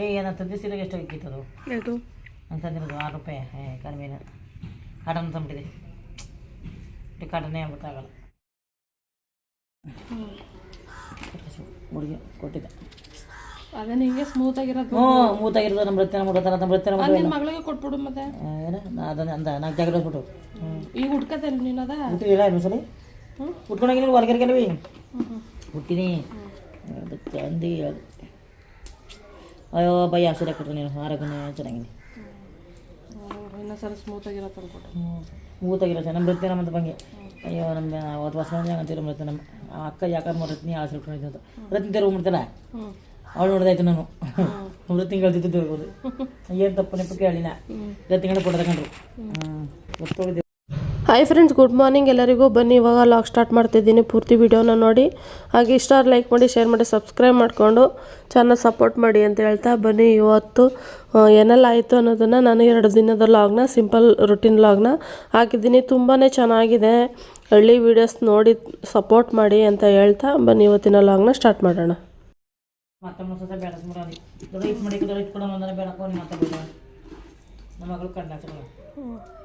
ಏ ಏನಂತ ದಿಸಿಲಿಗೆ ಎಷ್ಟು ಇಕ್ಕಿತ್ತದು ಯಾವುದು ಅಂತಂದಿರೋದು ಆರು ರೂಪಾಯಿ. ಏ ಕಡಿಮೆನ ಕಾಟನ್ ತಂಬಿಟ್ಟಿದೆ ಈ ಕಾಟನ್ನೇ ಗೊತ್ತಾಗಲ್ಲ ಹುಡುಗಿ ಕೊಟ್ಟಿದ್ದೆ. ಅದೇ ಹಿಂಗೆ ಸ್ಮೂತ್ ಆಗಿರೋದು. ಹ್ಞೂ ನಮ್ಮ ನಮ್ಮ ಅದು ನಿನ್ನ ಮಗಳಿಗೆ ಕೊಟ್ಬಿಡು ಮತ್ತೆ. ಏನು ಅದನ್ನ ಅಂದ. ನಾಲ್ಕು ಜಾಗ ಹ್ಞೂ ಈಗ ಹುಡ್ಕತ್ತೇನೆ ನೀನು ಅದ ಹುಟ್ಟಿಲ್ಲ ಇನ್ನೊಂದ್ಸಲಿ? ಹುಟ್ಟಿನಿ ಅದಕ್ಕೆ ಅಂದಿ ಹೇಳ್ದೆ. ಅಯ್ಯೋ ಭಯ ಸೀರೆ ಕೊಟ್ಟರು ನೀನು. ಆರೋಗ್ಯನೇ ಚೆನ್ನಾಗಿದೆ. ಇನ್ನೊಂದ್ಸಲ ಸ್ಮೂತ್ ಹ್ಞೂ ಮೂತಾಗಿರೋ ಚೆನ್ನಾಗಿ ಮೃತ್ಯ ನಮ್ಮ ಬಂಗೆ. ಅಯ್ಯೋ ನಮ್ಮ ಅವತ್ತು ಹೊಸ ಅಂತೀರ ಮೃತ್ಯ ನಮ್ಮ ಅಕ್ಕ ಯಾಕಮ್ಮ ರತ್ನಿ ಆಸೆ ಇಟ್ಕೊಂಡಿದ್ದು ಅಂತ. ರತ್ನ ತೆರವು ಮಾಡ್ತಾರ ಹ್ಞೂ ಅವಳು ನೋಡ್ದಾಯ್ತು ನಾನು. ಮೃತ್ಯ ಹೇಳ್ತಿದ್ದು ಏನು ತಪ್ಪು ನೆಪ್ಪು ಕೇಳಿನ ರತ್ನಿಗಳು ಕೊಡ್ತಕೊಂಡ್ರು ಗೊತ್ತೋಳಿದೆ ಹಾಯ್ ಫ್ರೆಂಡ್ಸ್ ಗುಡ್ ಮಾರ್ನಿಂಗ್ ಎಲ್ಲರಿಗೂ ಬನ್ನಿ. ಇವಾಗ ಲಾಗ್ ಸ್ಟಾರ್ಟ್ ಮಾಡ್ತಿದ್ದೀನಿ. ಪೂರ್ತಿ ವಿಡಿಯೋನ ನೋಡಿ. ಹಾಗೆ ಇಷ್ಟ ಲೈಕ್ ಮಾಡಿ ಶೇರ್ ಮಾಡಿ ಸಬ್ಸ್ಕ್ರೈಬ್ ಮಾಡಿಕೊಂಡು ಚೆನ್ನಾಗಿ ಸಪೋರ್ಟ್ ಮಾಡಿ ಅಂತ ಹೇಳ್ತಾ ಬನ್ನಿ. ಇವತ್ತು ಏನೆಲ್ಲ ಆಯಿತು ಅನ್ನೋದನ್ನು ನಾನು ಎರಡು ದಿನದ ಲಾಗ್ನ ಸಿಂಪಲ್ ರುಟೀನ್ ಲಾಗ್ನ ಹಾಕಿದ್ದೀನಿ. ತುಂಬಾ ಚೆನ್ನಾಗಿದೆ. ಹಳ್ಳಿ ವೀಡಿಯೋಸ್ ನೋಡಿ ಸಪೋರ್ಟ್ ಮಾಡಿ ಅಂತ ಹೇಳ್ತಾ ಬನ್ನಿ. ಇವತ್ತಿನ ಲಾಗ್ನ ಸ್ಟಾರ್ಟ್ ಮಾಡೋಣ. ಮತ್ತೊಮ್ಮೆ ಸಹ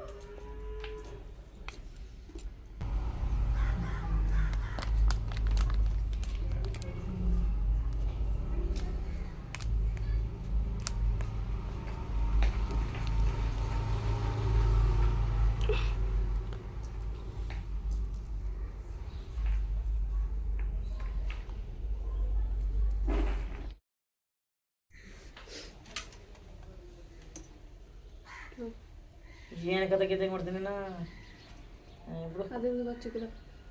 ಏನು ಕತೆ ಕತೆ ಮಾಡ್ತೀನಿ ನಾ?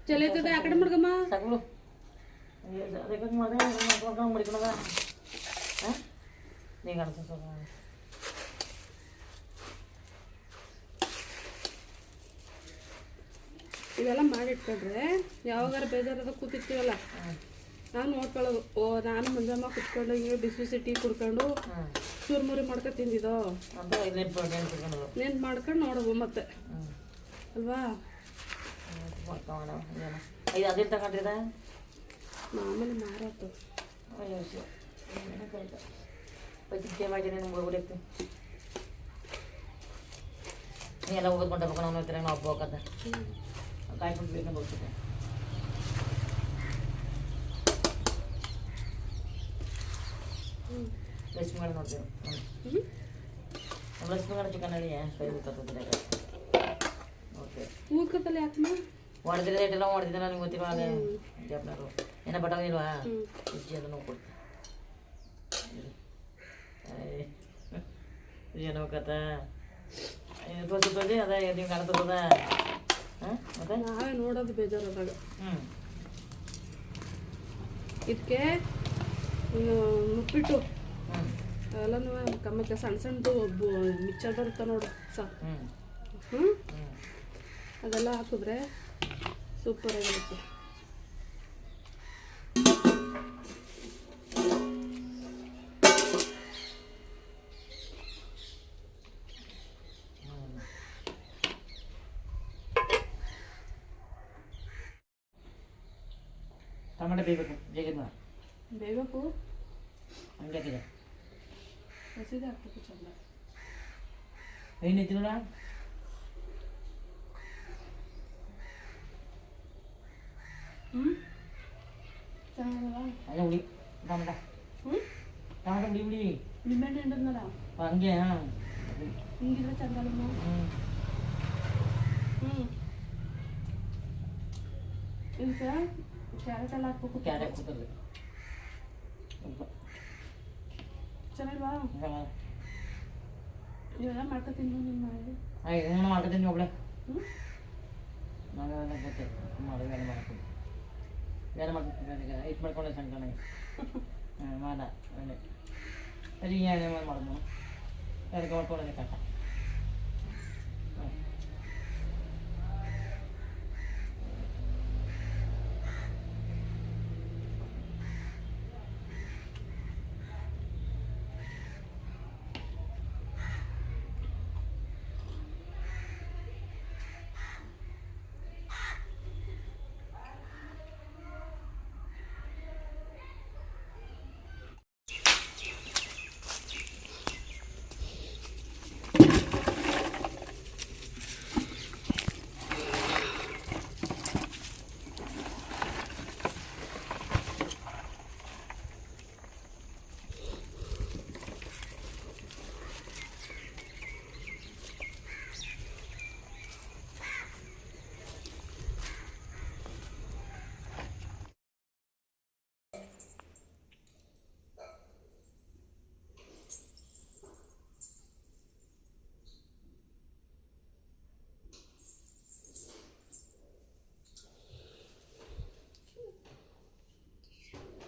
ಚಲೈತದೆ ಆ ಕಡೆ ಮಾಡ್ಕಮ್ಮ ಸಾಕು ಬಿಡು ಅದಕ್ಕೆ ಮಾಡ್ಕೊಂಡು ಹಾಂ ನೀಗ ಅನ್ಸ ಇವೆಲ್ಲ ಮಾಡಿಟ್ಕೊಂಡ್ರೆ ಯಾವಾಗಾರ ಬೇಜಾರದ ಕೂತಿರ್ತೀವಲ್ಲ? ನಾನು ನೋಡ್ಕೊಳ್ಳೋದು ಓ ನಾನು ಮುಂಜಾನೆ ಕುತ್ಕೊಂಡು ಹಿಂಗೆ ಬಿಸಿ ಬಿಸಿ ಟೀ ಕುಡ್ಕೊಂಡು ಚೂರ್ಮುರಿ ಮಾಡ್ಕೊ ತಿಂದಿದ್ದೋ? ನೆನ್ಪು ಮಾಡ್ಕೊಂಡು ನೋಡೋದು ಮತ್ತೆ. ಅಲ್ವಾ? ಮಾಡ್ಕೊಂಡ ಐದು ಅದೇ ತಗೊಂಡಿದ ಮಾಮೂಲಿ ಮಾರಾತು. ಎಲ್ಲ ಹೋಗೋದು ಕೊಂಡ ನಾವು ಹೋಗ್ತೀರ ನಾವು ಹಬ್ಬ ಹೋಗದ ಕಾಯ್ಕೊಂಡು ಬೇಕಂತ ಹೋಗ್ತಿದ್ದೆ ಲಕ್ಷ್ಮಿ ಮಾಡಿ ನೋಡ್ತೀವಿ ಲಕ್ಷ್ಮಿ ಮಾಡಿ ಚಿಕನ್ ಹೇಳಿ ಕೈ ಗೊತ್ತಾಗ್ತದೆ ಓಕೆ ಊದ್ಕತ್ತಲ್ಲ ಯಾಕಮ್ಮ ರೇಟ್ ಎಲ್ಲ ಹೊಡೆದಿದ್ದೆ ನನಗೆ ಗೊತ್ತಿಲ್ಲ ಅಲ್ಲೇ ಜಪ್ನರು ಏನೋ ಬಟಾವ ಇಲ್ವಾ? ಉಜ್ಜಿ ಎಲ್ಲ ನೋಡ್ಕೊಡ್ತೀನಿ. ಏನೋ ಕಥ. ತೋರಿಸಿ ತೋರಿಸಿ ಅದ ನೀವು ಕಾಣ್ತದ ಹಾಂ ಮತ್ತೆ? ನಾವೇ ನೋಡೋದು ಬೇಜಾರದಾಗ. ಹ್ಞೂ ಇದಕ್ಕೆ ಮುಪ್ಪಿಟ್ಟು ಅವೆಲ್ಲನೂ ಕಮ್ಮಕ್ಕೆ ಸಣ್ಣ ಸಣ್ಣದು ಮಿಕ್ಸರ್ ಬರುತ್ತೆ ನೋಡು ಸ. ಹ್ಞೂ ಅದೆಲ್ಲ ಹಾಕಿದ್ರೆ ಸೂಪರ್ ಆಗಿರುತ್ತೆ. ಟೊಮೆಟೊ ಬೇಯಬೇಕು. ಏನು ಐತಿ ನೋಡ ಹ್ಞೂ ಚೆನ್ನಾಗಲ್ಲ ಅದೇ ಹುಡಿ ಟೊಮೆಟ ಹ್ಞೂ ಟೊಮೆಟೊ ಹುಡಿ ಹುಡಿ ನಿಂಬೆಹಣ್ಣು ಹಿಂಡದ್ನಲ್ಲ ಹಂಗೆ ಹಾಂ ಹಿಂಗಿದ್ರೆ ಚಂದ ಅಲ್ಲಮ್ಮ ಹ್ಞೂ ಹ್ಞೂ ಇದಕ್ಕೆ ಕ್ಯಾರೆಟ್ ಎಲ್ಲ ಹಾಕ್ಬೇಕು ಕ್ಯಾರೆಟ್ ಕೂತದೆ ಚೆನ್ನಾಗಿಲ್ವಾ ಇವೆಲ್ಲ ಮಾಡ್ಕೊತೀನಿ ನಿಮ್ಮ ಮನೆಯಲ್ಲಿ ಆಯ್ತು ನಾನು ಮಾಡ್ಕೊತೀನಿ ಒಬ್ಳೆ ಹ್ಞೂ ನಾವೆಲ್ಲ ಗೊತ್ತೇ ಮಾಡಿ ಬೇರೆ ಮಾಡ್ತೀನಿ ಬೇರೆ ಮಾಡ್ತೀನಿ ಇದು ಮಾಡ್ಕೊಂಡೆ ಸಂಕನಾಗಿ ಹಾಂ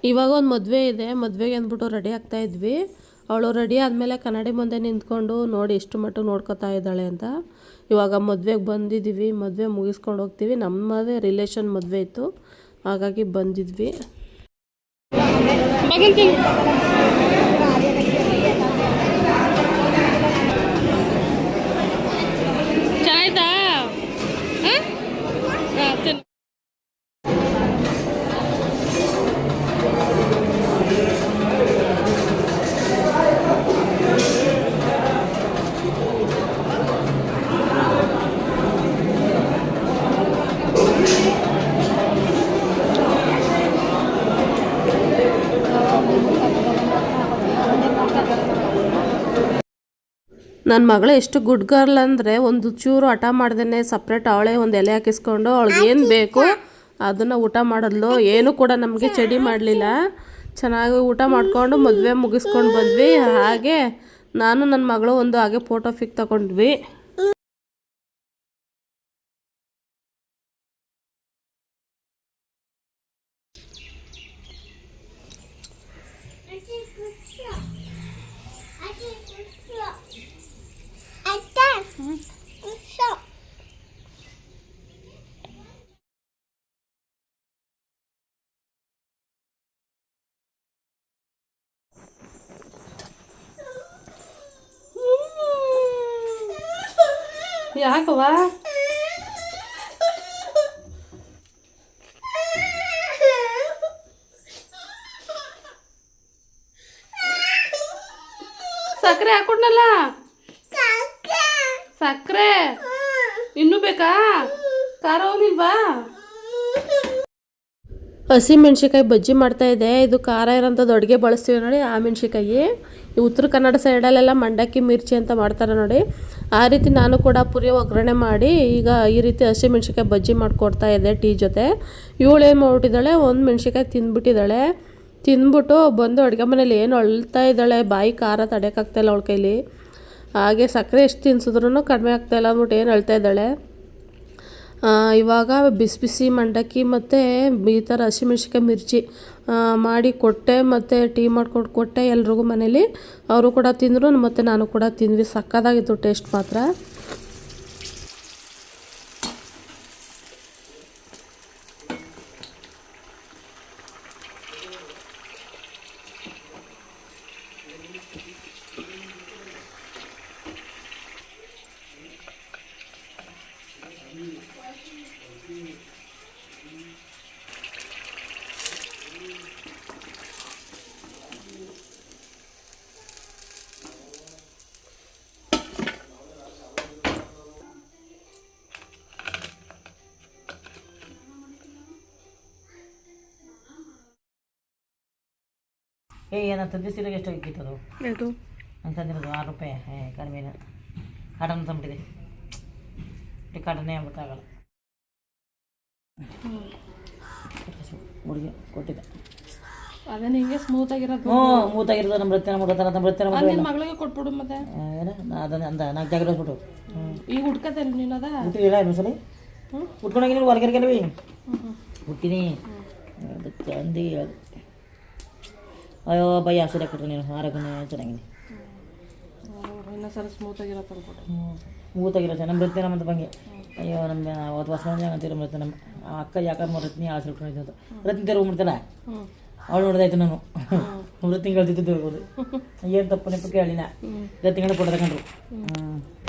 ಇವಾಗ ಒಂದು ಮದುವೆ ಇದೆ. ಮದುವೆಗೆ ಅಂದ್ಬಿಟ್ಟು ರೆಡಿ ಆಗ್ತಾ ಇದ್ವಿ. ಅವಳು ರೆಡಿ ಆದಮೇಲೆ ಕನ್ನಡಿ ಮುಂದೆ ನಿಂತ್ಕೊಂಡು ನೋಡಿ ಎಷ್ಟು ಮಟ್ಟಿಗೆ ನೋಡ್ಕೊತಾ ಇದ್ದಾಳೆ ಅಂತ. ಇವಾಗ ಮದುವೆಗೆ ಬಂದಿದ್ದೀವಿ ಮದುವೆ ಮುಗಿಸ್ಕೊಂಡು ಹೋಗ್ತೀವಿ. ನಮ್ಮದೇ ರಿಲೇಷನ್ ಮದುವೆ ಇತ್ತು. ಹಾಗಾಗಿ ಬಂದಿದ್ವಿ. ನನ್ನ ಮಗಳು ಎಷ್ಟು ಗುಡ್ ಗರ್ಲ್ ಅಂದರೆ ಒಂದು ಚೂರು ಹಠ ಮಾಡ್ದೇ ಸಪ್ರೇಟ್ ಅವಳೆ ಒಂದು ಎಲೆ ಹಾಕಿಸ್ಕೊಂಡು ಅವಳಿಗೆ ಏನು ಬೇಕು ಅದನ್ನು ಊಟ ಮಾಡಿದ್ಲು. ಏನು ಕೂಡ ನಮಗೆ ಚಡಿ ಮಾಡಲಿಲ್ಲ. ಚೆನ್ನಾಗಿ ಊಟ ಮಾಡಿಕೊಂಡು ಮದುವೆ ಮುಗಿಸ್ಕೊಂಡು ಬಂದ್ವಿ. ಹಾಗೆ ನಾನು ನನ್ನ ಮಗಳು ಒಂದು ಹಾಗೆ ಫೋಟೋ ಫಿಕ್ ತಗೊಂಡ್ವಿ. ಯಾಕವ್ವ ಸಕ್ಕರೆ ಹಾಕೊಂಡಲ್ಲ? ಸಕ್ಕರೆ? ಇನ್ನೂ ಬೇಕಾ? ಖಾರ ಹೋಗಿಲ್ವಾ ಹಸಿ ಮೆಣಸಿಕಾಯಿ ಬಜ್ಜಿ ಮಾಡ್ತಾ ಇದೆ. ಇದು ಖಾರ ಇರೋಂಥದ್ದು ಅಡುಗೆ ಬಳಸ್ತೀವಿ ನೋಡಿ, ಆ ಮೆಣಸಿಕಾಯಿ ಈ ಉತ್ತರ ಕನ್ನಡ ಸೈಡಲ್ಲೆಲ್ಲ ಮಂಡಕ್ಕಿ, ಮಿರ್ಚಿ ಅಂತ ಮಾಡ್ತಾರೆ ನೋಡಿ. ಆ ರೀತಿ ನಾನು ಕೂಡ ಪುರಿ ಒಗ್ಗರಣೆ ಮಾಡಿ ಈಗ ಈ ರೀತಿ ಹಸಿಮೆಣ್ಸಿಕಾಯಿ ಬಜ್ಜಿ ಮಾಡಿಕೊಡ್ತಾ ಇದ್ದೆ ಟೀ ಜೊತೆ. ಇವಳು ಏನು ಮಾಡ್ಬಿಟ್ಟಿದ್ದಾಳೆ? ಒಂದು ಮೆಣಸಿಕಾಯಿ ತಿಂದ್ಬಿಟ್ಟಿದ್ದಾಳೆ. ತಿಂದ್ಬಿಟ್ಟು ಬಂದು ಅಡುಗೆ ಮನೇಲಿ ಏನು ಅಳ್ತಾ ಇದ್ದಾಳೆ? ಬಾಯಿ ಖಾರ ತಡೆಯೋಕ್ಕಾಗ್ತಾಯಿಲ್ಲ ಅವಳ ಕೈಲಿ. ಹಾಗೆ ಸಕ್ಕರೆ ಎಷ್ಟು ತಿನ್ಸಿದ್ರು ಕಡಿಮೆ ಆಗ್ತಾಯಿಲ್ಲ ಅಂದ್ಬಿಟ್ಟು ಏನು ಅಳ್ತಾ ಇದ್ದಾಳೆ? ಇವಾಗ ಬಿಸಿ ಬಿಸಿ ಮಂಡಕ್ಕಿ ಮತ್ತು ಈ ಥರ ಹಸಿಮೆಣ್ಸಿಕಾಯಿ ಮಿರ್ಚಿ ಮಾಡಿ ಕೊಟ್ಟೆ ಮತ್ತು ಟೀ ಮಾಡ್ಕೊಂಡು ಕೊಟ್ಟೆ ಎಲ್ರಿಗೂ ಮನೇಲಿ. ಅವರು ಕೂಡ ತಿಂದರು ಮತ್ತು ನಾನು ಕೂಡ ತಿಂದ್ವಿ. ಸಕ್ಕತ್ತಾಗಿತ್ತು ಟೇಸ್ಟ್ ಮಾತ್ರ. ಏ ಏನಂತ ಬಿಸಿಲಿಗೆ ಎಷ್ಟು ಹೋಗಿತ್ತು ಅದು ಇದು ಅಂತಂದಿರೋದು ಆರು ರೂಪಾಯಿ. ಏ ಕಡಿಮೆ ಕಾಟನ್ ತಂಬಿಟ್ಟಿದೆ ಕಾಟನ್ನೇ ಆಗ್ಬಿಟ್ಟಾಗಲ್ಲ ಹುಡುಗಿ ಕೊಟ್ಟಿದ್ದೆ. ಅದೇ ಹಿಂಗೆ ಸ್ಮೂತ್ ಆಗಿರೋದು ಹ್ಞೂ ಮೂತಾಗಿರೋದು ನಮ್ಮ ರತ್ನ ಮಾಡ್ತಾರ ನಮ್ಮ ರತ್ನ ಮಾಡ್ತಾರೆ ಮಗಳಿಗೆ ಕೊಟ್ಬಿಡು ಮತ್ತೆ. ಏನ ಅದನ್ನ ಅಂದ. ನಾಲ್ಕು ಜಾಗ ಈಗ ನೀನು ಅದ? ಸಲ? ಹೊರಗೆ ಹುಟ್ಟಿನಿ ಅದಕ್ಕೆ ಅಂದಿ. ಅಯ್ಯೋ ಭಯ ಸರಿ ಕೊಟ್ಟರೆ ನೀನು ಆರೋಗ್ಯ ಚೆನ್ನಾಗಿದೆ. ಸ್ಮೂತ್ ಆಗಿರೋ ಚೆನ್ನಾಗಿ ಮೂತಾಗಿರೋ ಸರ್ ನಮ್ಮ ಬರ್ತೇನೆ ನಮ್ಮದು ಬಂಗೆ. ಅಯ್ಯೋ ನಮ್ಮ ಅವತ್ತು ಹೊಸ ಅಂತೀರ ಬರುತ್ತೆ ನಮ್ಮ ಅಕ್ಕ ಯಾಕಂದ್ರೆ ರತ್ನಿ ಆಸೆ ಇಟ್ಕೊಂಡಿದ್ದು ರತ್ನಿ ತೆರವು ಮಾಡ್ತಾನೆ ಅವಳು ನೋಡ್ದಾಯ್ತು ನಾನು. ನಮ್ಮ ರತ್ನಿ ಕಳ್ತಿದ್ದು ಏನು ತಪ್ಪು ನೆಪ್ಪು ಕೇಳಿನ? ರತ್ನಿಗಳ ಫೋಟೋ ತಗೊಂಡ್ರು. ಹ್ಞೂ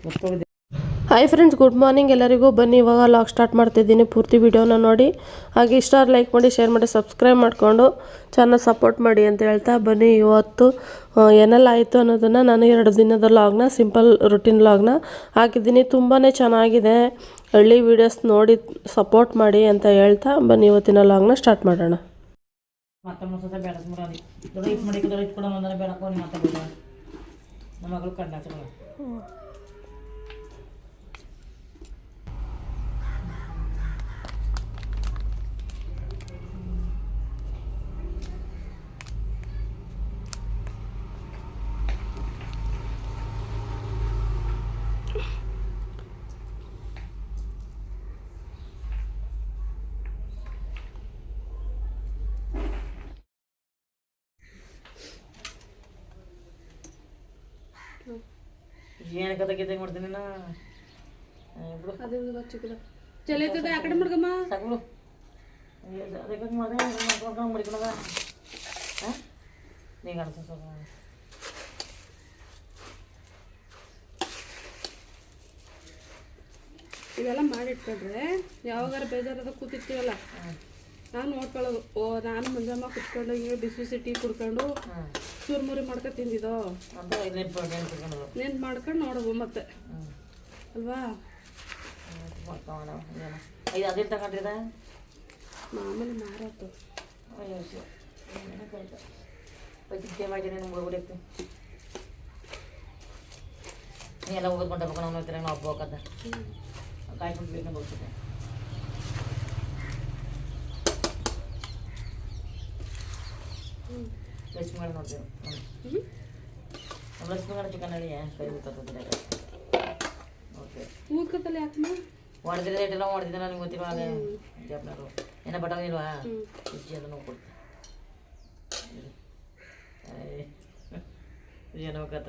ಗೊತ್ತೋಗಿದೆ ಹಾಯ್ ಫ್ರೆಂಡ್ಸ್ ಗುಡ್ ಮಾರ್ನಿಂಗ್ ಎಲ್ಲರಿಗೂ ಬನ್ನಿ. ಇವಾಗ ಲಾಗ್ ಸ್ಟಾರ್ಟ್ ಮಾಡ್ತಿದ್ದೀನಿ. ಪೂರ್ತಿ ವಿಡಿಯೋನ ನೋಡಿ. ಹಾಗೆ ಇಷ್ಟ ಲೈಕ್ ಮಾಡಿ ಶೇರ್ ಮಾಡಿ ಸಬ್ಸ್ಕ್ರೈಬ್ ಮಾಡಿಕೊಂಡು ಚೆನ್ನಾಗಿ ಸಪೋರ್ಟ್ ಮಾಡಿ ಅಂತ ಹೇಳ್ತಾ ಬನ್ನಿ. ಇವತ್ತು ಏನೆಲ್ಲ ಆಯಿತು ಅನ್ನೋದನ್ನು ನಾನು ಎರಡು ದಿನದ ಲಾಗ್ನ ಸಿಂಪಲ್ ರುಟೀನ್ ಲಾಗ್ನ ಹಾಕಿದ್ದೀನಿ. ತುಂಬಾ ಚೆನ್ನಾಗಿದೆ. ಹಳ್ಳಿ ವೀಡಿಯೋಸ್ ನೋಡಿ ಸಪೋರ್ಟ್ ಮಾಡಿ ಅಂತ ಹೇಳ್ತಾ ಬನ್ನಿ. ಇವತ್ತಿನ ಲಾಗ್ನ ಸ್ಟಾರ್ಟ್ ಮಾಡೋಣ. ಮತ್ತೊಮ್ಮೆ ಸೊಸೆ ಏನು ಕತೆ ಕತೆ ಮಾಡ್ತೀನಿ ನಾ? ಬಿಡು. ಅದೇ ಚಿಕ್ಕದ. ಚಲೈತದ ಆ ಕಡೆ ಮಾಡ್ಕಮ್ಮ ಸಾಕು ಅದಕ್ಕೆ ಮಾಡಿದೆ ಮಾಡ್ಕೊಂಡು ಮಡಿಕೊಳದ ಹಾಂ ಸ್ವಲ್ಪ ಇವೆಲ್ಲ ಮಾಡಿಟ್ಕೊಂಡ್ರೆ ಯಾವಾಗಾರ ಬೇಜಾರದ ಕೂತಿರ್ತೀವಲ್ಲ? ನಾನು ನೋಡ್ಕೊಳ್ಳೋದು ಓ ನಾನು ಮಂಜಮ್ಮ ಕುತ್ಕೊಂಡು ಹಿಂಗೆ ಬಿಸಿ ಬಿಸಿ ಟೀ ಕುಡ್ಕೊಂಡು ಚೂರ್ಮುರಿ ಮಾಡ್ಕೊ ತಿಂದಿದ್ದೋ? ನೆನ್ಪು ಮಾಡ್ಕೊಂಡು ನೋಡೋದು ಮತ್ತೆ. ಅಲ್ವಾ? ತಗೊಂಡ್ರಿದ ಮಾಮೂಲಿ ಮಾರಾತು. ಎಲ್ಲ ಹೋಗೋದು ಕೊಂಡಬೇಕು ನಾವು ಹಬ್ಬ ಹೋಗದ ಕಾಯ್ಕೊಂಡು ಬೇಕಂತ ಹೋಗ್ತಿದ್ದೆ ಲಕ್ಷ್ಮಿ ಮಾಡಿ ನೋಡ್ತೇವೆ ಲಕ್ಷ್ಮಿ ಮಾಡಿ ಚಿಕನ್ ಹೇಳಿ ಕೈ ಗೊತ್ತಾಗ್ತದೆ ಓಕೆ ಊದ್ಕತ್ತಲ್ಲ ಯಾಕಮ್ಮ? ಮಾಡಿದ್ರೆ ರೇಟ್ ಎಲ್ಲ ಹೊಡೆದಿದ್ದೆ ನನಗೆ ಗೊತ್ತಿಲ್ಲ ಅಲ್ಲೇ ಜಪ್ನರು ಏನ ಇಲ್ವಾ? ಹ್ಞೂ ಉಜ್ಜಿ ಅದನ್ನು ಕೊಡ್ತೆ. ಏನೋ ಕಥ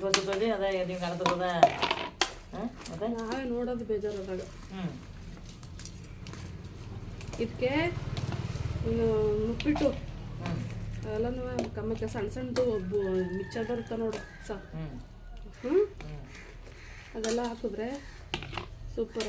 ತೋರಿಸ್ತದೆ ಅದ ನೀವು ಕಾಣ್ತದ ಹಾಂ ನಾವೇ ನೋಡೋದು ಬೇಜಾರು ಹ್ಞೂ ಇದಕ್ಕೆ ಇನ್ನು ಉಪ್ಪಿಟ್ಟು ಎಲ್ಲನೂ ಕಮ್ಮಕ್ಕೆ ಸಣ್ಣ ಸಣ್ಣದು ಮಿಚ್ಚರ್ ಬರುತ್ತೆ ನೋಡು ಸ. ಹ್ಞೂ ಅದೆಲ್ಲ ಹಾಕಿದ್ರೆ ಸೂಪರ್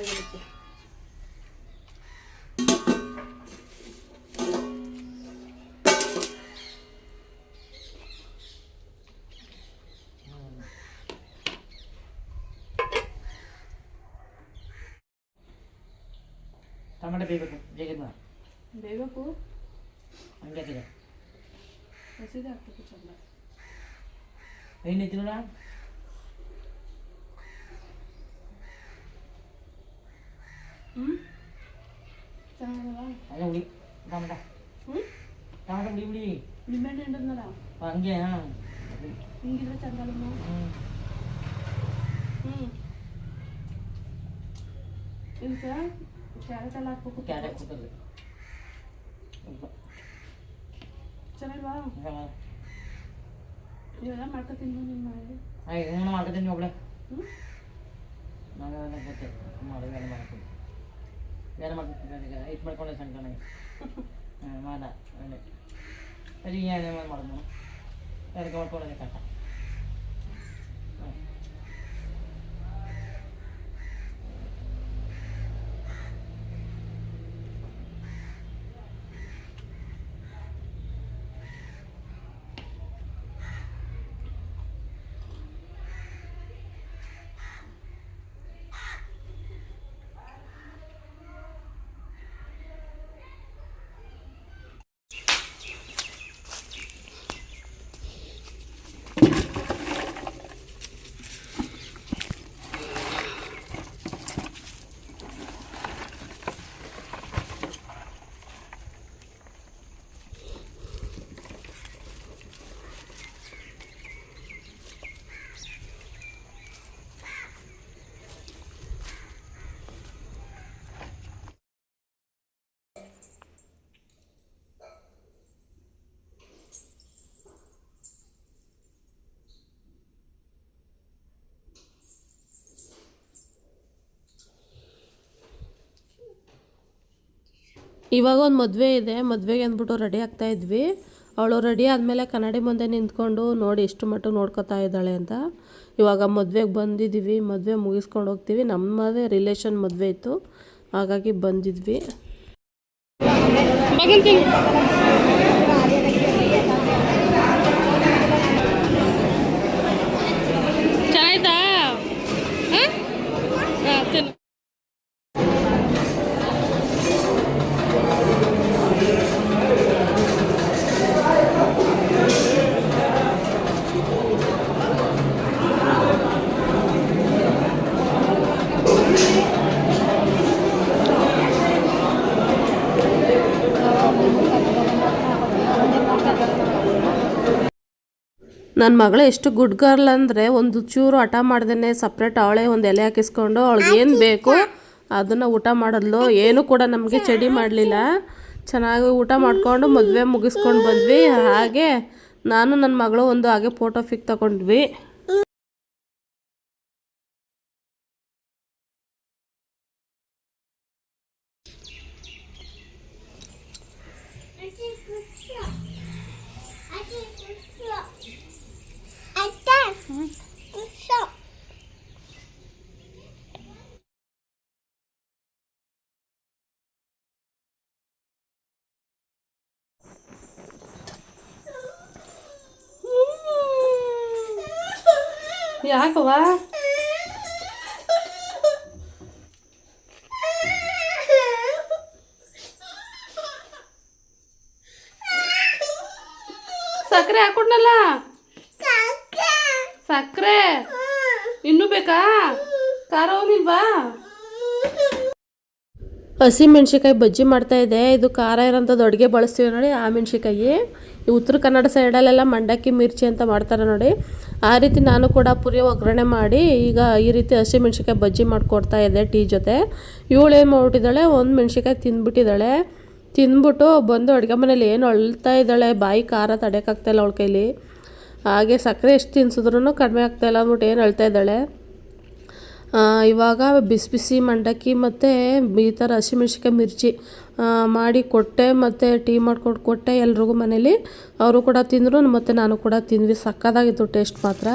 ಏನು ಐತಿಲ್ಲ ಹ್ಞೂ ಚೆನ್ನಾಗಲ್ಲ ಅಲ್ಲ ಹುಳಿ ಟೊಮೆಟೊ ಹ್ಞೂ ಟೊಮೆಟೊ ಹುಳಿ ಹುಳಿ ನಿಂಬೆಹಣ್ಣು ಹಿಂಡದ್ನಲ್ಲ ಹಂಗೆ ಹಾಂ ಹಿಂಗಿದ್ರೆ ಚಂದ ಅಲ್ಲಮ್ಮ ಹ್ಞೂ ಹ್ಞೂ ಇದಕ್ಕೆ ಕ್ಯಾರೆಟ್ ಎಲ್ಲ ಹಾಕ್ಬೇಕು ಕ್ಯಾರೆಟ್ ಕೊಟ್ಟದ್ದು ಚೆನ್ನಾಗಿಲ್ವಾ ಇವೆಲ್ಲ ಮಾಡ್ಕೊತೀನಿ ನಿಮ್ಮ ಮನೇಲಿ ಆಯ್ ಹ್ಞೂ ಮಾಡ್ಕೊತೀನಿ ಒಬ್ಳೆ ಹ್ಞೂ ನಾವೆಲ್ಲ ಗೊತ್ತೆ ಮಾಡೋದು ಏನು ಮಾಡ್ಕೊಂಡು ಏನು ಮಾಡ್ಕೊತೀನಿ ಈಗ ಇದು ಮಾಡ್ಕೊಂಡೆ ಇವಾಗ ಒಂದು ಮದುವೆ ಇದೆ. ಮದುವೆಗೆ ಅಂದ್ಬಿಟ್ಟು ರೆಡಿ ಆಗ್ತಾ ಇದ್ವಿ. ಅವಳು ರೆಡಿ ಆದಮೇಲೆ ಕನ್ನಡಿ ಮುಂದೆ ನಿಂತ್ಕೊಂಡು ನೋಡಿ ಎಷ್ಟು ಮಟ್ಟಿಗೆ ನೋಡ್ಕೊತಾ ಇದ್ದಾಳೆ ಅಂತ. ಇವಾಗ ಮದುವೆಗೆ ಬಂದಿದ್ದೀವಿ. ಮದುವೆ ಮುಗಿಸ್ಕೊಂಡು ಹೋಗ್ತೀವಿ. ನಮ್ಮದೇ ರಿಲೇಷನ್ ಮದುವೆ ಇತ್ತು. ಹಾಗಾಗಿ ಬಂದಿದ್ವಿ. ನನ್ನ ಮಗಳು ಎಷ್ಟು ಗುಡ್ ಗರ್ಲ್ ಅಂದರೆ ಒಂದು ಚೂರು ಹಠ ಮಾಡ್ದೇ ಸಪ್ರೇಟ್ ಅವಳೆ ಒಂದು ಎಲೆ ಹಾಕಿಸ್ಕೊಂಡು ಅವಳಿಗೆ ಏನು ಬೇಕು ಅದನ್ನು ಊಟ ಮಾಡಿದ್ಲು. ಏನು ಕೂಡ ನಮಗೆ ಚಡಿ ಮಾಡಲಿಲ್ಲ. ಚೆನ್ನಾಗಿ ಊಟ ಮಾಡಿಕೊಂಡು ಮದುವೆ ಮುಗಿಸ್ಕೊಂಡು ಬಂದ್ವಿ. ಹಾಗೆ ನಾನು ನನ್ನ ಮಗಳು ಒಂದು ಹಾಗೆ ಫೋಟೋ ಫಿಕ್ ತಗೊಂಡ್ವಿ. ಯಾಕವ್ವ ಸಕ್ಕರೆ ಹಾಕೊಂಡಲ್ಲ ಸಕ್ಕರೆ ಇನ್ನೂ ಬೇಕಾ? ಖಾರ ಹೋಗಿಲ್ವಾ? ಹಸಿ ಮೆಣಸಿಕಾಯಿ ಬಜ್ಜಿ ಮಾಡ್ತಾ ಇದೆ. ಇದು ಖಾರ ಇರೋಂಥದ್ದು ಅಡುಗೆ ಬಳಸ್ತೀವಿ ನೋಡಿ ಆ ಮೆಣಸಿಕಾಯಿ ಉತ್ತರ ಕನ್ನಡ ಸೈಡಲ್ಲೆಲ್ಲ ಮಂಡಕ್ಕಿ ಮಿರ್ಚಿ ಅಂತ ಮಾಡ್ತಾರೆ ನೋಡಿ. ಆ ರೀತಿ ನಾನು ಕೂಡ ಪುರಿ ಒಗ್ಗರಣೆ ಮಾಡಿ ಈಗ ಈ ರೀತಿ ಹಸಿ ಮೆಣಸಿಕಾಯಿ ಬಜ್ಜಿ ಮಾಡಿಕೊಡ್ತಾ ಇದ್ದೆ ಟೀ ಜೊತೆ. ಇವಳು ಏನು ಮಾಡ್ಬಿಟ್ಟಿದ್ದಾಳೆ, ಒಂದು ಮೆಣಸಿಕಾಯಿ ತಿಂದ್ಬಿಟ್ಟಿದ್ದಾಳೆ. ತಿಂದ್ಬಿಟ್ಟು ಬಂದು ಅಡುಗೆ ಮನೇಲಿ ಏನು ಅಳ್ತಾ ಇದ್ದಾಳೆ, ಬಾಯಿ ಖಾರ ತಡೆಯೋಕ್ಕಾಗ್ತಾಯಿಲ್ಲ ಅವಳ ಕೈಲಿ. ಹಾಗೆ ಸಕ್ಕರೆ ಎಷ್ಟು ತಿನ್ಸಿದ್ರು ಕಡಿಮೆ ಆಗ್ತಾಯಿಲ್ಲ ಅಂದ್ಬಿಟ್ಟು ಏನು ಅಳ್ತಾ ಇದ್ದಾಳೆ. ಇವಾಗ ಬಿಸಿ ಬಿಸಿ ಮಂಡಕ್ಕಿ ಮತ್ತು ಈ ಥರ ಹಸಿಮೆಣ್ಸಿಕಾಯಿ ಮಿರ್ಚಿ ಮಾಡಿ ಕೊಟ್ಟೆ ಮತ್ತು ಟೀ ಮಾಡ್ಕೊಂಡು ಕೊಟ್ಟೆ ಎಲ್ರಿಗೂ ಮನೇಲಿ. ಅವರು ಕೂಡ ತಿಂದರು ಮತ್ತು ನಾನು ಕೂಡ ತಿಂದ್ವಿ. ಸಕ್ಕತ್ತಾಗಿತ್ತು ಟೇಸ್ಟ್ ಮಾತ್ರ.